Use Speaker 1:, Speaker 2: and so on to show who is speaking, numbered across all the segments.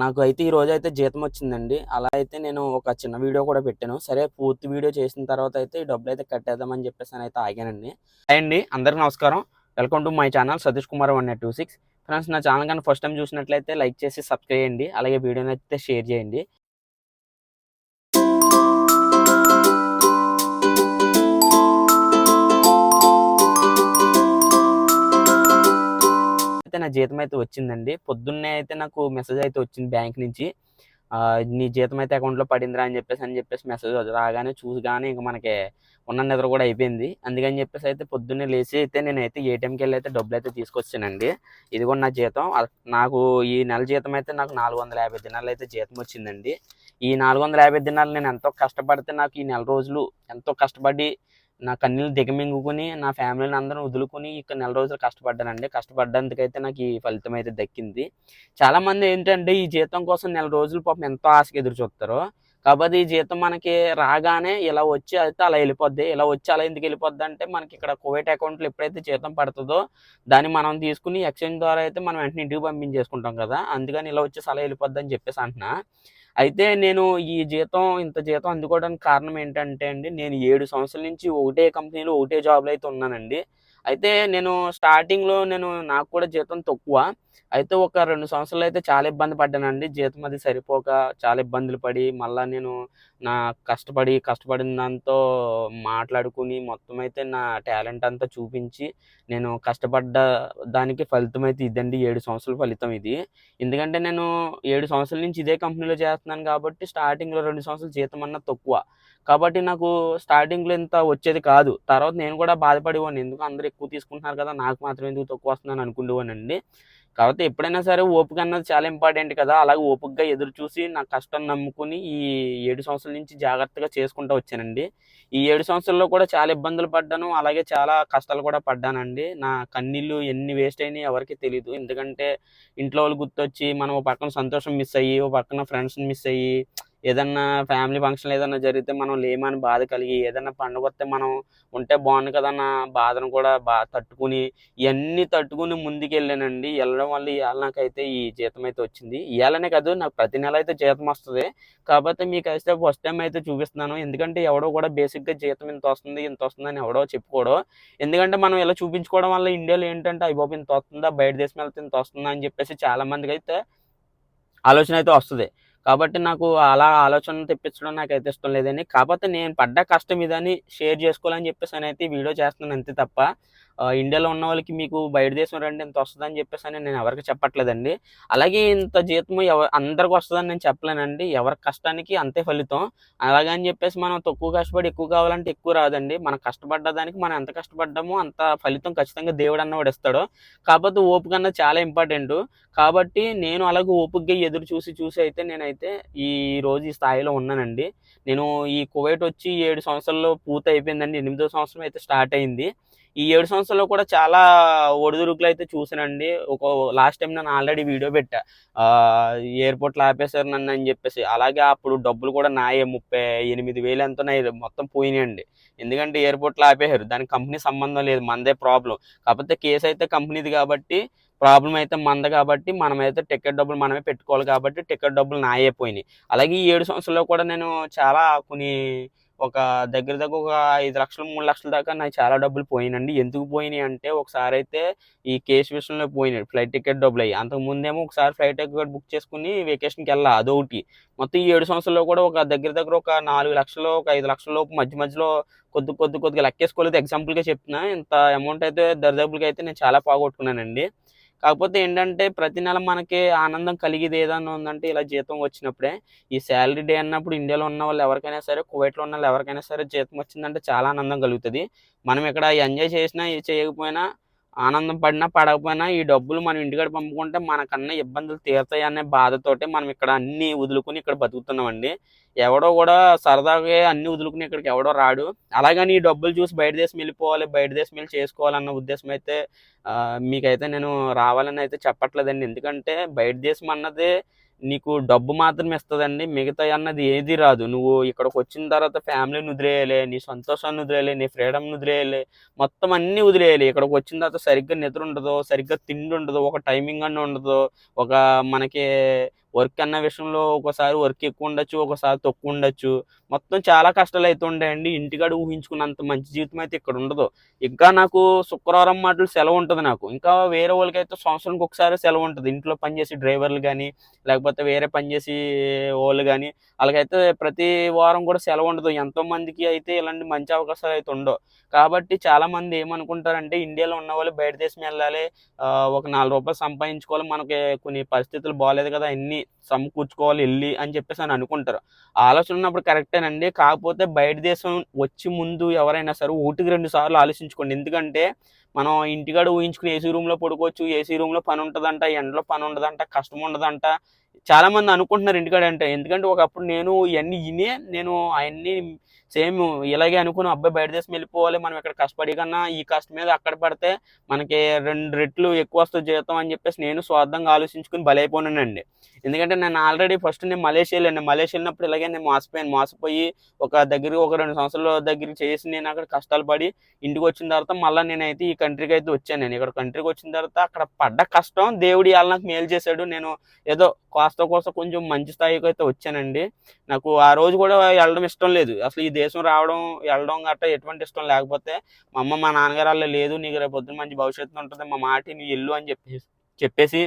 Speaker 1: నాకు అయితే ఈ రోజు అయితే జీతం వచ్చిందండి. అలా అయితే నేను ఒక చిన్న వీడియో కూడా పెట్టాను. సరే పూర్తి వీడియో చేసిన తర్వాత అయితే ఈ డబ్బులు అయితే కట్టేద్దామని చెప్పేసి అని అయితే ఆగానండి. అండి అందరికీ నమస్కారం. Welcome to my channel Satish Kumar one two six. Friends నా ఛానల్ కానీ ఫస్ట్ టైం చూసినట్లయితే లైక్ చేసి సబ్స్క్రైబ్ చేయండి. అలాగే వీడియోని అయితే షేర్ చేయండి. అయితే నా జీతం అయితే వచ్చిందండి. పొద్దున్నే అయితే నాకు మెసేజ్ అయితే వచ్చింది బ్యాంక్ నుంచి. నీ జీతం అయితే అకౌంట్లో పడిందిరా అని చెప్పేసి అని చెప్పేసి మెసేజ్ రాగానే చూసగానే ఇంకా మనకి ఉన్న నిద్ర కూడా అయిపోయింది. అందుకని చెప్పేసి అయితే పొద్దున్నే లేచి అయితే నేనైతే ఏటీఎంకి వెళ్ళి అయితే డబ్బులు అయితే తీసుకొచ్చానండి. ఇది కూడా నా జీతం. నాకు ఈ నెల జీతం అయితే నాకు నాలుగు వందల యాభై దినాలు అయితే జీతం వచ్చిందండి. ఈ నాలుగు వందల యాభై దినాలు నేను ఎంతో కష్టపడితే నాకు ఈ నెల రోజులు ఎంతో కష్టపడి నా కన్నీళ్ళు దిగమింగుకుని నా ఫ్యామిలీని అందరం వదులుకుని ఇక్కడ నెల రోజులు కష్టపడ్డానండి. కష్టపడ్డందుకైతే నాకు ఈ ఫలితం అయితే దక్కింది. చాలా మంది ఏంటంటే ఈ జీతం కోసం నెల రోజులు పాపం ఎంతో ఆశగా ఎదురు చూస్తారు కాబట్టి ఈ జీతం మనకి రాగానే ఇలా వచ్చి అయితే అలా వెళ్ళిపోద్ది. ఇలా వచ్చి అలా ఎందుకు వెళ్ళిపోద్ది అంటే మనకి ఇక్కడ కోవిట్ అకౌంట్లో ఎప్పుడైతే జీతం పడుతుందో దాన్ని మనం తీసుకుని ఎక్స్చేంజ్ ద్వారా అయితే మనం వెంటనే ఇంటికి పంపించేసుకుంటాం కదా. అందుకని ఇలా వచ్చేసి అలా వెళ్ళిపోద్ది అని చెప్పేసి అంటున్నా. అయితే నేను ఈ జీతం ఇంత జీతం అందుకోవడానికి కారణం ఏంటంటే అండి నేను ఏడు సంవత్సరాల నుంచి ఒకటే కంపెనీలో ఒకటే జాబ్లో అయితే ఉన్నానండి. అయితే నేను స్టార్టింగ్లో నేను నాకు కూడా జీతం తక్కువ. అయితే ఒక రెండు సంవత్సరాలు అయితే చాలా ఇబ్బంది పడ్డానండి. జీతం అది సరిపోక చాలా ఇబ్బందులు పడి మళ్ళీ నేను నా కష్టపడి కష్టపడిన దాంతో మాట్లాడుకుని మొత్తం అయితే నా టాలెంట్ అంతా చూపించి నేను కష్టపడ్డ దానికి ఫలితం అయితే ఇదండి. ఏడు సంవత్సరాల ఫలితం ఇది. ఎందుకంటే నేను ఏడు సంవత్సరాల నుంచి ఇదే కంపెనీలో చేస్తున్నాను కాబట్టి స్టార్టింగ్లో రెండు సంవత్సరాలు జీతం అన్న తక్కువ. కాబట్టి నాకు స్టార్టింగ్లో ఇంత వచ్చేది కాదు. తర్వాత నేను కూడా బాధపడేవాడిని. ఎందుకు? అందరూ ఎక్కువ తీసుకుంటున్నారు కదా నాకు మాత్రం ఎందుకు తక్కువ వస్తుందని అనుకునేవాడినండి. కాబట్టి ఎప్పుడైనా సరే ఓపిక అన్నది చాలా ఇంపార్టెంట్ కదా. అలాగే ఓపికగా ఎదురు చూసి నా కష్టం నమ్ముకుని ఈ ఏడు సంవత్సరాల నుంచి జాగ్రత్తగా చేసుకుంటూ వచ్చానండి. ఈ ఏడు సంవత్సరాల్లో కూడా చాలా ఇబ్బందులు పడ్డాను. అలాగే చాలా కష్టాలు కూడా పడ్డానండి. నా కన్నీళ్ళు ఎన్ని వేస్ట్ అయినాయి ఎవరికి తెలియదు ఎందుకంటే ఇంట్లో వాళ్ళు గుర్తొచ్చి మనం ఒక పక్కన సంతోషం మిస్ అయ్యి ఒక పక్కన ఫ్రెండ్స్ని మిస్ అయ్యి ఏదన్నా ఫ్యామిలీ ఫంక్షన్ ఏదన్నా జరిగితే మనం లేమని బాధ కలిగి ఏదన్నా పండుగ వస్తే మనం ఉంటే బాగుండు కదన్న బాధను కూడా బా తట్టుకుని ఇవన్నీ తట్టుకుని ముందుకు వెళ్ళానండి వెళ్ళడం వల్ల ఇవాళ నాకైతే ఈ జీతం అయితే వచ్చింది. ఇవాళనే కాదు నాకు ప్రతి నెల అయితే జీతం వస్తుంది. కాకపోతే మీకు అయితే ఫస్ట్ టైం అయితే చూపిస్తున్నాను. ఎందుకంటే ఎవడో కూడా బేసిక్గా జీతం ఇంత వస్తుంది ఇంత వస్తుందని ఎవడో చెప్పుకోడు. ఎందుకంటే మనం ఇలా చూపించుకోవడం వల్ల ఇండియాలో ఏంటంటే అయ్యి ఇంత వస్తుందా? బయట దేశం వెళ్తే ఇంత వస్తుందా? అని చెప్పేసి చాలా మందికి అయితే ఆలోచన అయితే వస్తుంది. కాబట్టి నాకు అలా ఆలోచన తెప్పించడం నాకైతే ఇష్టం లేదని కాకపోతే నేను పడ్డ కష్టం ఇదని షేర్ చేసుకోవాలని చెప్పేసి అని అయితే ఈ వీడియో చేస్తున్నాను అంతే తప్ప. ఇండియాలో ఉన్న వాళ్ళకి మీకు బయట దేశం రండి ఇంత వస్తుందని చెప్పేసి అని నేను ఎవరికి చెప్పట్లేదండి. అలాగే ఇంత జీతం ఎవ అందరికి వస్తుందని నేను చెప్పలేనండి. ఎవరి కష్టానికి అంతే ఫలితం. అలాగని చెప్పేసి మనం తక్కువ కష్టపడి ఎక్కువ కావాలంటే ఎక్కువ రాదండి. మనం కష్టపడ్డ దానికి మనం ఎంత కష్టపడ్డామో అంత ఫలితం ఖచ్చితంగా దేవుడు అన్నవాడు ఇస్తాడు. కాకపోతే ఓపిక అన్నది చాలా ఇంపార్టెంట్. కాబట్టి నేను అలాగే ఓపికగా ఎదురు చూసి చూసి అయితే నేనైతే ఈ రోజు ఈ స్థాయిలో ఉన్నానండి. నేను ఈ కువైట్ వచ్చి ఏడు సంవత్సరాల్లో పూర్తి అయిపోయిందండి ఎనిమిదో సంవత్సరం అయితే స్టార్ట్ అయింది. ఈ ఏడు సంవత్సరాల్లో కూడా చాలా ఒడిదుడుకులు అయితే చూసానండి ఒక లాస్ట్ టైం నేను ఆల్రెడీ వీడియో పెట్టా. ఎయిర్పోర్ట్లో ఆపేశారు నన్ను అని చెప్పేసి. అలాగే అప్పుడు డబ్బులు కూడా నాయే ముప్పై ఎనిమిది వేలు ఎంతో నాయి మొత్తం పోయినాయండి. ఎందుకంటే ఎయిర్పోర్ట్లో ఆపేశారు. దానికి కంపెనీ సంబంధం లేదు. మనదే ప్రాబ్లం కాకపోతే కేసు అయితే కంపెనీది కాబట్టి ప్రాబ్లం అయితే మంద కాబట్టి మనమైతే టికెట్ డబ్బులు మనమే పెట్టుకోవాలి కాబట్టి టికెట్ డబ్బులు నాయే పోయినాయి. అలాగే ఈ ఏడు సంవత్సరాల్లో కూడా నేను చాలా కొన్ని ఒక దగ్గర దగ్గర ఒక ఐదు లక్షలు మూడు లక్షల దాకా నాకు చాలా డబ్బులు పోయినండి ఎందుకు పోయినాయి అంటే ఒకసారి అయితే ఈ కేసు విషయంలో పోయినాయి. ఫ్లైట్ టికెట్ డబ్బులు అయ్యి. అంతకు ముందేమో ఒకసారి ఫ్లైట్ టికెట్ బుక్ చేసుకుని వెకేషన్కి వెళ్ళా అదొకటి. మొత్తం ఈ ఏడు సంవత్సరాల్లో కూడా ఒక దగ్గర దగ్గర ఒక నాలుగు లక్షలు ఒక ఐదు లక్షల లోపు మధ్య మధ్యలో కొద్ది కొద్ది కొద్దిగా లెక్కేసుకోలేదు. ఎగ్జాంపుల్గా చెప్తున్నా ఇంత అమౌంట్ అయితే దరిదాపులకి అయితే నేను చాలా పోగొట్టుకున్నానండి. కాకపోతే ఏంటంటే ప్రతి నెల మనకి ఆనందం కలిగేది ఏదన్నా ఉందంటే ఇలా జీతం వచ్చినప్పుడే. ఈ శాలరీ డే అన్నప్పుడు ఇండియాలో ఉన్న వాళ్ళు ఎవరికైనా సరే కువైట్లో ఉన్న వాళ్ళు ఎవరికైనా సరే జీతం వచ్చిందంటే చాలా ఆనందం కలుగుతుంది. మనం ఇక్కడ ఎంజాయ్ చేసినా ఏ చేయకపోయినా ఆనందం పడినా పడకపోయినా ఈ డబ్బులు మనం ఇంటికాడ పంపుకుంటే మనకన్నా ఇబ్బందులు తీరుతాయి అనే బాధతోటే మనం ఇక్కడ అన్ని వదులుకుని ఇక్కడ బతుకుతున్నామండి. ఎవడో కూడా సరదాగా అన్ని వదులుకుని ఇక్కడికి ఎవడో రాడు. అలాగని ఈ డబ్బులు చూసి బయట దేశం వెళ్ళిపోవాలి బయట దేశం వెళ్ళి చేసుకోవాలన్న ఉద్దేశం అయితే మీకైతే నేను రావాలని అయితే చెప్పట్లేదండి. ఎందుకంటే బయట దేశం అన్నదే నీకు డబ్బు మాత్రం ఇస్తుందండి. మిగతా అన్నది ఏది రాదు. నువ్వు ఇక్కడికి వచ్చిన తర్వాత ఫ్యామిలీని వదిలేయాలి నీ సంతోషాన్ని వదిలేయాలి నీ ఫ్రీడమ్ని వదిలేయాలి మొత్తం అన్నీ వదిలేయాలి. ఇక్కడికి వచ్చిన తర్వాత సరిగ్గా నిద్ర ఉండదు సరిగ్గా తిండి ఉండదు ఒక టైమింగ్ అని ఉండదు ఒక మనకి వర్క్ అన్న విషయంలో ఒకసారి వర్క్ ఎక్కువ ఉండొచ్చు ఒకసారి తక్కువ ఉండొచ్చు. మొత్తం చాలా కష్టాలు అయితే ఉంటాయండి ఇంటికాడ ఊహించుకున్నంత మంచి జీవితం అయితే ఇక్కడ ఉండదు. ఇంకా నాకు శుక్రవారం మాటలు సెలవు ఉంటుంది నాకు. ఇంకా వేరే వాళ్ళకైతే సంవత్సరానికి ఒకసారి సెలవు ఉంటుంది. ఇంట్లో పనిచేసి డ్రైవర్లు కానీ లేకపోతే వేరే పనిచేసి వాళ్ళు కానీ వాళ్ళకైతే ప్రతి వారం కూడా సెలవు ఉండదు. ఎంతో మందికి అయితే ఇలాంటి మంచి అవకాశాలు అయితే ఉండవు. కాబట్టి చాలా మంది ఏమనుకుంటారంటే ఇండియాలో ఉన్న వాళ్ళు బయట దేశం వెళ్ళాలి ఒక నాలుగు రూపాయలు సంపాదించుకోవాలి. మనకి కొన్ని పరిస్థితులు బాగాలేదు కదా అన్ని సమకూర్చుకోవాలి వెళ్ళి అని చెప్పేసి అని అనుకుంటారు. ఆలోచన ఉన్నప్పుడు కరెక్టేనండి కాకపోతే బయట దేశం వచ్చి ముందు ఎవరైనా సరే ఒకటికి రెండు సార్లు ఆలోచించుకోండి. ఎందుకంటే మనం ఇంటికాడ ఊహించుకుని ఏసీ రూమ్లో పడుకోవచ్చు ఏసీ రూమ్లో పని ఉంటుందంట ఎండలో పని ఉండదంట కష్టం ఉండదంట. చాలామంది అనుకుంటున్నారు ఇంటికాడ అంటే. ఎందుకంటే ఒకప్పుడు నేను ఇవన్నీ వినే నేను అవన్నీ సేమ్ ఇలాగే అనుకుని అబ్బాయి బయట దేశం వెళ్ళిపోవాలి మనం ఇక్కడ కష్టపడి కన్నా ఈ కష్టం మీద అక్కడ పడితే మనకి రెండు రెట్లు ఎక్కువ వస్తుంది జీతం అని చెప్పేసి నేను స్వార్థంగా ఆలోచించుకుని బలైపోయానండి. ఎందుకంటే నేను ఆల్రెడీ ఫస్ట్ నేను మలేషియా వెళ్ళాను. మలేషియా వెళ్ళినప్పుడు ఇలాగే నేను మోసపోయాను. మోసపోయి ఒక దగ్గర ఒక రెండు సంవత్సరాల దగ్గర చేసి నేను అక్కడ కష్టాలు పడి ఇంటికి వచ్చిన తర్వాత మళ్ళీ నేనైతే ఈ కంట్రీకి అయితే వచ్చాను నేను. ఇక్కడ కంట్రీకి వచ్చిన తర్వాత అక్కడ పడ్డ కష్టం దేవుడి ఇవాళ నాకు మేలు చేశాడు. నేను ఏదో కాస్త కోసం కొంచెం మంచి స్థాయికి అయితే వచ్చానండి. నాకు ఆ రోజు కూడా వెళ్ళడం ఇష్టం లేదు. అసలు ఈ దేశం రావడం వెళ్ళడం గట్రా ఎటువంటి ఇష్టం లేకపోతే మా అమ్మ మా నాన్నగారు వాళ్ళు లేదు నీకు రేపు పొద్దున మంచి భవిష్యత్తు ఉంటుంది మా మాటి నువ్వు ఇల్లు అని చెప్పేసి చెప్పేసి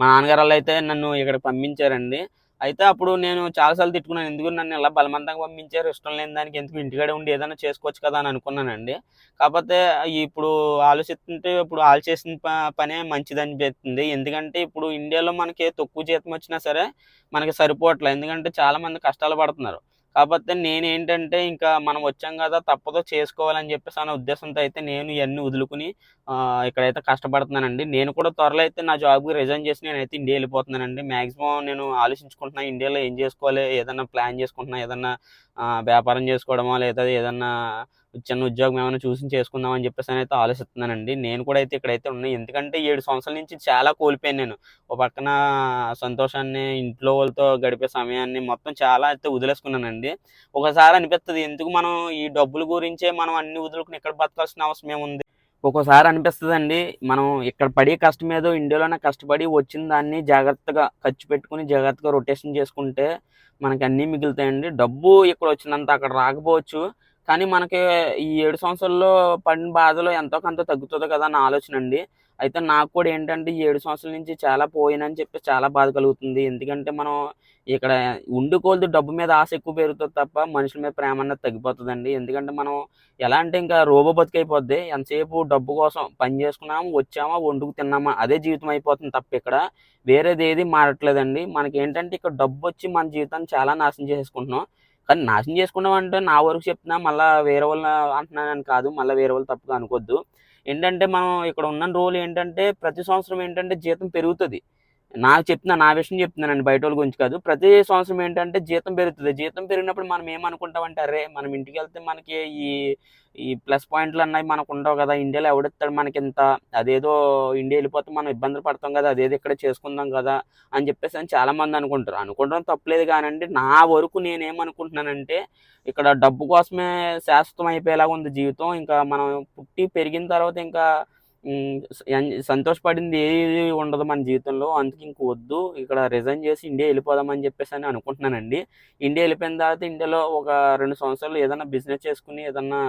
Speaker 1: మా నాన్నగారు వాళ్ళు అయితే నన్ను ఇక్కడ పంపించారండి. అయితే అప్పుడు నేను చాలాసార్లు తిట్టుకున్నాను. ఎందుకు నన్ను ఇలా బలవంతంగా పంపించారు? ఇష్టం లేని దానికి ఎందుకు ఇంటికాడే ఉండి ఏదైనా చేసుకోవచ్చు కదా అని అనుకున్నానండి. కాకపోతే ఇప్పుడు ఆలోచిస్తుంటే ఇప్పుడు ఆలోచేసిన చేసిన ప- పనే మంచిది అనిపిస్తుంది ఎందుకంటే ఇప్పుడు ఇండియాలో మనకి తక్కువ జీతం వచ్చినా సరే మనకి సరిపోవట్లేదు. ఎందుకంటే చాలా మంది కష్టాలు పడుతున్నారు. కాకపోతే నేనేంటంటే ఇంకా మనం వచ్చాం కదా తప్పదో చేసుకోవాలని చెప్పేసి అనే ఉద్దేశంతో అయితే నేను ఇవన్నీ వదులుకుని ఇక్కడైతే కష్టపడుతున్నానండి. నేను కూడా త్వరలో అయితే నా జాబ్కి రిజైన్ చేసి నేనైతే ఇండియా వెళ్ళిపోతున్నానండి. మ్యాక్సిమం నేను ఆలోచించుకుంటున్నా ఇండియాలో ఏం చేసుకోవాలి? ఏదన్నా ప్లాన్ చేసుకుంటున్నా ఏదన్నా వ్యాపారం చేసుకోవడమో లేదా ఏదన్నా చిన్న ఉద్యోగం ఏమైనా చూసి చేసుకుందాం అని చెప్పేసి అయితే ఆలోచిస్తున్నానండి. నేను కూడా అయితే ఇక్కడైతే ఉన్నాయి ఎందుకంటే ఏడు సంవత్సరాల నుంచి చాలా కోల్పోయాను నేను. ఒక పక్కన సంతోషాన్ని ఇంట్లో వాళ్ళతో గడిపే సమయాన్ని మొత్తం చాలా అయితే వదిలేసుకున్నానండి. ఒకసారి అనిపిస్తుంది ఎందుకు మనం ఈ డబ్బుల గురించే మనం అన్ని వదులుకుని ఇక్కడ బతకాల్సిన అవసరం ఏముంది? ఒక్కోసారి అనిపిస్తుంది అండి మనం ఇక్కడ పడే కష్టం ఏదో ఇండియాలోనే కష్టపడి వచ్చిన దాన్ని జాగ్రత్తగా ఖర్చు పెట్టుకుని జాగ్రత్తగా రొటేషన్ చేసుకుంటే మనకి అన్నీ మిగులుతాయండి. డబ్బు ఇక్కడ వచ్చినంత అక్కడ రాకపోవచ్చు. కానీ మనకి ఈ ఏడు సంవత్సరాల్లో పడిన బాధలో ఎంతో కొంత తగ్గుతుంది కదా అన్న ఆలోచన అండి. అయితే నాకు కూడా ఏంటంటే ఈ ఏడు సంవత్సరాల నుంచి చాలా పోయినని చెప్పి చాలా బాధ కలుగుతుంది. ఎందుకంటే మనం ఇక్కడ ఉండుకోలదు డబ్బు మీద ఆశ ఎక్కువ పెరుగుతుంది తప్ప మనుషుల మీద ప్రేమ అన్నది తగ్గిపోతుందండి. ఎందుకంటే మనం ఎలా అంటే ఇంకా రోబో బతికైపోద్ది. ఎంతసేపు డబ్బు కోసం పని చేసుకున్నాము వచ్చామా వండుకు తిన్నామా అదే జీవితం అయిపోతుంది తప్ప ఇక్కడ వేరేది ఏది మారట్లేదండి. మనకి ఏంటంటే ఇక్కడ డబ్బు వచ్చి మన జీవితాన్ని చాలా నాశనం చేసుకుంటున్నాం కానీ నాశనం చేసుకున్నాం అంటే నా వరకు చెప్తున్నా మళ్ళీ వేరే వాళ్ళ అంటున్నానని కాదు మళ్ళీ వేరే వాళ్ళు తప్పుగా అనుకోవద్దు. ఏంటంటే మనం ఇక్కడ ఉన్న రోజులు ఏంటంటే ప్రతి సంవత్సరం ఏంటంటే జీతం పెరుగుతుంది. నాకు చెప్తున్నా నా విషయం చెప్తున్నానండి బయట వాళ్ళ గురించి కాదు. ప్రతి సంవత్సరం ఏంటంటే జీతం పెరుగుతుంది. జీతం పెరిగినప్పుడు మనం ఏమనుకుంటామంటే అరే మనం ఇంటికి వెళ్తే మనకి ఈ ఈ ప్లస్ పాయింట్లు అన్నవి మనకు ఉండవు కదా. ఇండియాలో ఎవడిస్తాడు మనకి ఇంత అదేదో ఇండియా వెళ్ళిపోతే మనం ఇబ్బందులు పడతాం కదా. అదేదో ఇక్కడ చేసుకుందాం కదా అని చెప్పేసి అని చాలామంది అనుకుంటారు. అనుకుంటాం తప్పలేదు కానండి నా వరకు నేనేమనుకుంటున్నానంటే ఇక్కడ డబ్బు కోసమే శాశ్వతం అయిపోయేలాగా ఉంది జీవితం. ఇంకా మనం పుట్టి పెరిగిన తర్వాత ఇంకా సంతోషపడింది ఏది ఉండదు మన జీవితంలో. అందుకే ఇంక వద్దు. ఇక్కడ రిజైన్ చేసి ఇండియా వెళ్ళిపోదామని చెప్పేసి అని అనుకుంటున్నానండి. ఇండియా వెళ్ళిపోయిన తర్వాత ఇండియాలో ఒక రెండు సంవత్సరాలు ఏదైనా బిజినెస్ చేసుకుని ఏదన్నా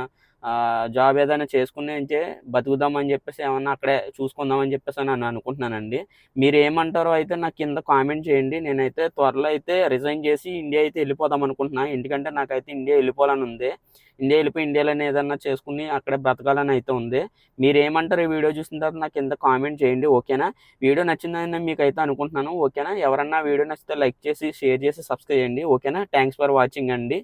Speaker 1: జాబ్ ఏదైనా చేసుకుని ఉంటే బతుకుదామని చెప్పేసి ఏమన్నా అక్కడే చూసుకుందామని చెప్పేసి అని నేను అనుకుంటున్నానండి. మీరు ఏమంటారో అయితే నాకు కింద కామెంట్ చేయండి. నేనైతే త్వరలో అయితే రిజైన్ చేసి ఇండియా అయితే వెళ్ళిపోదాం అనుకుంటున్నాను ఎందుకంటే నాకైతే ఇండియా వెళ్ళిపోవాలని ఉంది. ఇండియా వెళ్ళిపోయి ఇండియాలోనే ఏదన్నా చేసుకుని అక్కడే బ్రతకాలని అయితే ఉంది. మీరు ఏమంటారు ఈ వీడియో చూసిన తర్వాత నాకు కింద కామెంట్ చేయండి. ఓకేనా? వీడియో నచ్చిందని మీకు అయితే అనుకుంటున్నాను. ఓకేనా? ఎవరన్నా వీడియో నచ్చితే లైక్ చేసి షేర్ చేసి సబ్స్క్రైబ్ చేయండి. ఓకేనా? థ్యాంక్స్ ఫర్ వాచింగ్ అండి.